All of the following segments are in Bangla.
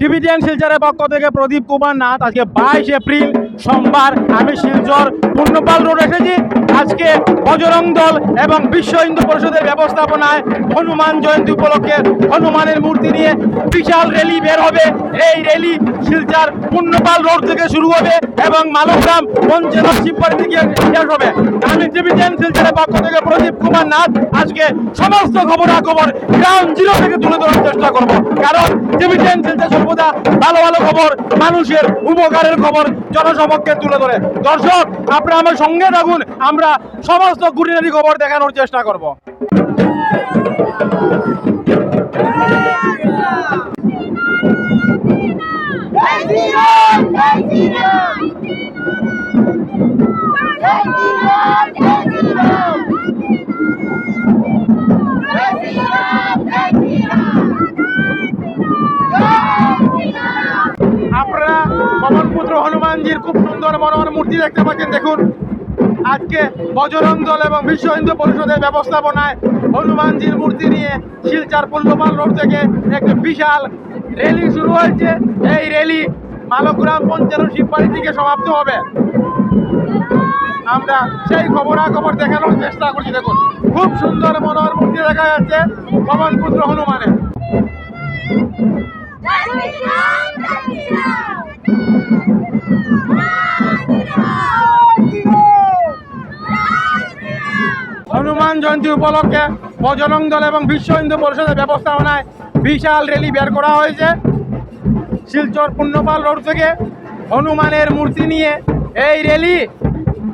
টিভিটিএন শিলচরের পক্ষ থেকে প্রদীপ কুমার নাথ, আজকে বাইশ এপ্রিল সোমবার, আমি শিলচর পূর্ণপাল রোড এসেছি। আজকে বজরং দল এবং বিশ্ব হিন্দু পরিষদের ব্যবস্থাপনায় হনুমান জয়ন্তী উপলক্ষে হনুমানের মূর্তি নিয়ে বিশাল র্যালি বের হবে। এই র্যালি শিলচর পূর্ণপাল রোড থেকে শুরু হবে এবং মালগ্রাম শিববাড়ি থেকে শেষ হবে। আমি টিভিটিএন শিলচরের পক্ষ থেকে প্রদীপ কুমার নাথ। আজকে সমস্ত খবরাখবর গ্রাউন্ড জিরো থেকে তুলে ধরার চেষ্টা করব। কারণ টিভিটিএন শিলচর সর্বদা ভালো ভালো খবর, মানুষের উপকারের খবর জনসমক্ষে তুলে ধরে। দর্শক, আপনারা আমার সঙ্গে থাকুন, আমরা সমস্ত গুটিনারি খবর দেখানোর চেষ্টা করব। আপনারা পবনপুত্র হনুমানজির খুব সুন্দর মনোহর মূর্তি দেখতে পাচ্ছেন, দেখুন। আজকে বজরং দল এবং বিশ্ব হিন্দু পরিষদের ব্যবস্থাপনায় হনুমানজির মূর্তি নিয়ে শিলচার পুল্লপাল রোড থেকে একটি বিশাল র্যালি শুরু হয়েছে। এই র্যালি মালগ্রাম পঞ্চায়েত শিববাড়ি থেকে সমাপ্ত হবে। আমরা সেই খবরাখবর দেখানোর চেষ্টা করছি। দেখুন খুব সুন্দর মনোহর মূর্তি দেখা যাচ্ছে পবনপুত্র হনুমানের হনুমান। জয়ন্তী উপলক্ষে বজরং দল এবং বিশ্ব হিন্দু পরিষদের ব্যবস্থাপনায় বিশাল র্যালি বের করা হয়েছে। শিলচর পুণ্যপাল রোড থেকে হনুমানের মূর্তি নিয়ে এই র্যালি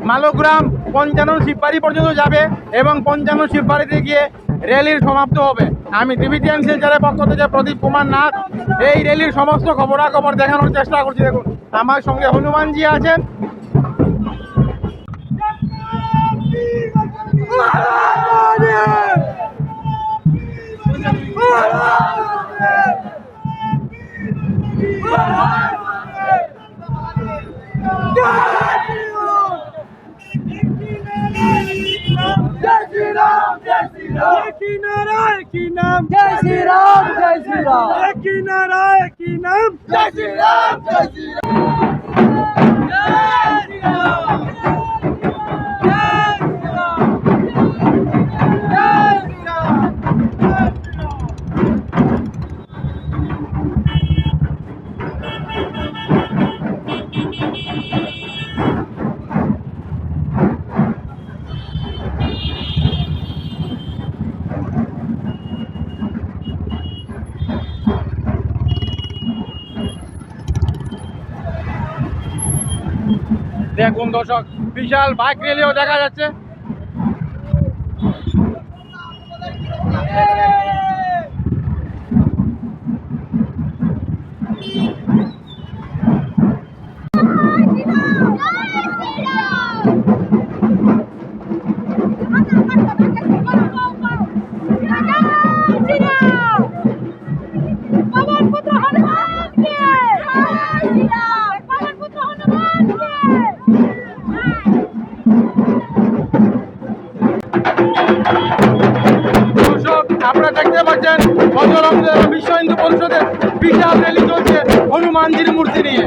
মালগ্রাম পঞ্চানন শিববাড়ি পর্যন্ত যাবে এবং পঞ্চানন শিববাড়িতে গিয়ে র্যালির সমাপ্ত হবে। আমি টিভিটিএন শিলচরের পক্ষ থেকে প্রদীপ কুমার নাথ। এই র্যালির সমস্ত খবরাখবর দেখানোর চেষ্টা করছি। দেখুন, আমার সঙ্গে হনুমানজি আছেন। जय श्री राम जय श्री राम দেখুন দর্শক বিশাল বাইক রেলিও দেখা যাচ্ছে। পাচ্ছেন বজরং বিশ্ব হিন্দু পরিষদের বিশাল র্যালি চলছে হনুমানজির মূর্তি নিয়ে।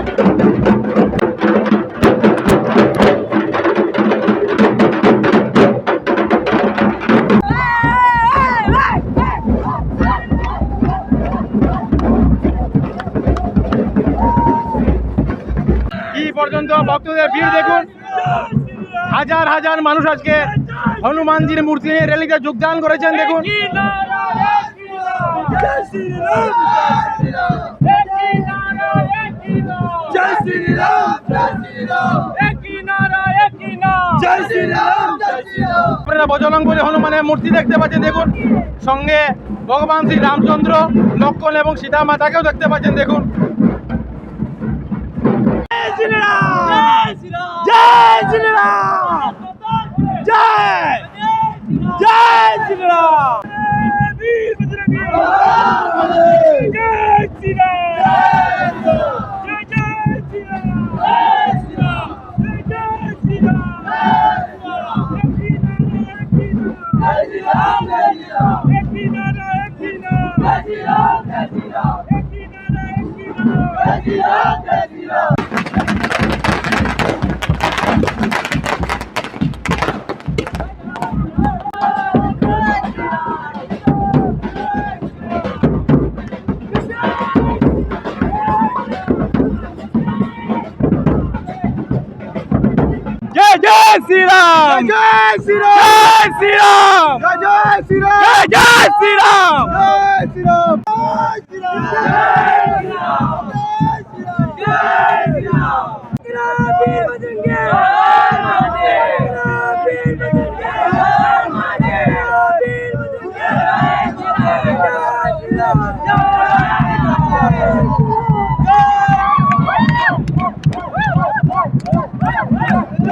পর্যন্ত ভক্তদের ভিড় দেখুন। হাজার হাজার মানুষ আজকে হনুমানজির মূর্তি নিয়ে র্যালিতে যোগদান করেছেন, দেখুন। আপনারা হনুমানের মূর্তি দেখতে পাচ্ছেন, দেখুন। সঙ্গে ভগবান শ্রী রামচন্দ্র, লক্ষণ এবং সীতা মাতাকেও দেখতে পাচ্ছেন, দেখুন। জয় শ্রীরাম! জয় জয় बजरंगी जय श्री राम जय जय श्री राम जय जय श्री राम एक ही नारा एक ही नारा एक ही नारा एक ही नारा एक ही नारा एक ही नारा एक ही नारा Jayasira. Jayasira. Jayasira. Jayasira. Jayasira. Jayasira. Jayasira. Jayasira. Jayasira.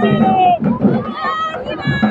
救命啊救命啊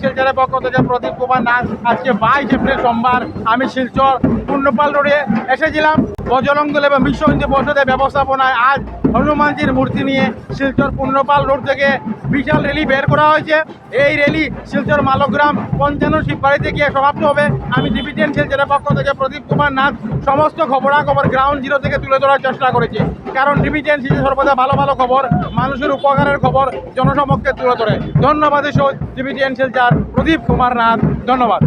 শিলচরের পক্ষ থেকে প্রদীপ কুমার নাথ। আজকে বাইশ এপ্রিল সোমবার আমি শিলচর পূর্ণপাল রোডে এসেছিলাম। বজরঙ্গল এবং বিশ্ব হিন্দু পরিষদের ব্যবস্থাপনায় আজ হনুমানজির মূর্তি নিয়ে শিলচর পূর্ণপাল রোড থেকে বিশাল র্যালি বের করা হয়েছে। এই র্যালি শিলচর মালগ্রাম পঞ্চান্ন শিববাড়িতে গিয়ে সমাপ্ত হবে। আমি ডিভিশন শিলচরের পক্ষ থেকে প্রদীপ কুমার নাথ সমস্ত খবরাখবর গ্রাউন্ড জিরো থেকে তুলে ধরার চেষ্টা করেছি। কারণ ডিভিশন শিলচর সর্বদা ভালো ভালো খবর, মানুষের উপকারের খবর জনসমক্ষে তুলে ধরে। ধন্যবাদ ডিভিশন শিলচর প্রদীপ কুমার নাথ। ধন্যবাদ।